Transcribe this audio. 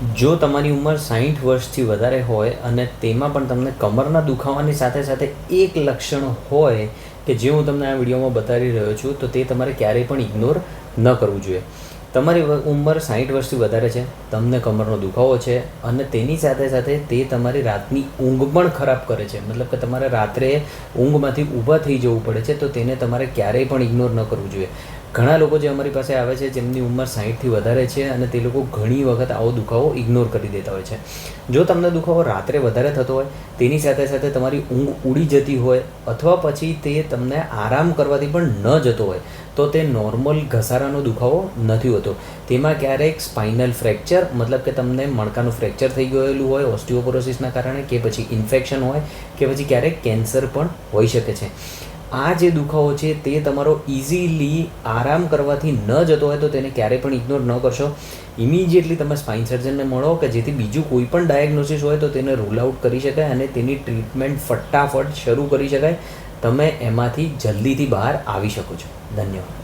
જો તમારી ઉંમર સાહીઠ વર્ષથી વધારે હોય અને તેમાં પણ તમને કમરના દુખાવાની સાથે સાથે એક લક્ષણ હોય કે જે હું તમને આ વિડીયોમાં બતાવી રહ્યો છું, તો તે તમારે ક્યારેય પણ ઇગ્નોર ન કરવું જોઈએ. તમારી ઉંમર સાહીઠ વર્ષથી વધારે છે, તમને કમરનો દુખાવો છે અને તેની સાથે સાથે તે તમારી રાતની ઊંઘ પણ ખરાબ કરે છે. મતલબ કે તમારે રાત્રે ઊંઘમાંથી ઊભા થઈ જવું પડે છે, તો તેને તમારે ક્યારેય પણ ઇગ્નોર ન કરવું જોઈએ. ઘણા લોકો જે અમારી પાસે આવે છે, જેમની ઉંમર સાહીઠથી વધારે છે અને તે લોકો ઘણી વખત આવો દુખાવો ઇગ્નોર કરી દેતા હોય છે. જો તમને દુખાવો રાત્રે વધારે થતો હોય, તેની સાથે સાથે તમારી ઊંઘ ઉડી જતી હોય, અથવા પછી તે તમને આરામ કરવાથી પણ ન જતો હોય તો તે નોર્મલ ઘસારાનો દુખાવો નથી હોતો. તેમાં ક્યારેક સ્પાઇનલ ફ્રેક્ચર મતલબ કે તમને મણકાનું ફ્રેક્ચર થઈ ગયેલું હોય ઓસ્ટિયોપોરોસિસના કારણે કે પછી ઇન્ફેક્શન હોય, કે પછી ક્યારેક કેન્સર પણ હોઈ શકે છે. આ જે દુખાવો છે તે તમારો ઇઝીલી આરામ કરવાથી ન જતો હોય તો તેને ક્યારેય પણ ઇગ્નોર ન કરશો. ઇમિડિયેટલી તમે સ્પાઇન સર્જનને મળો કે જેથી બીજું કોઈ પણ ડાયગ્નોસિસ હોય તો તેને રૂલ આઉટ કરી શકાય અને તેની ટ્રીટમેન્ટ ફટાફટ શરૂ કરી શકાય. તમે એમાંથી જલ્દીથી બહાર આવી શકો છો. ધન્યવાદ.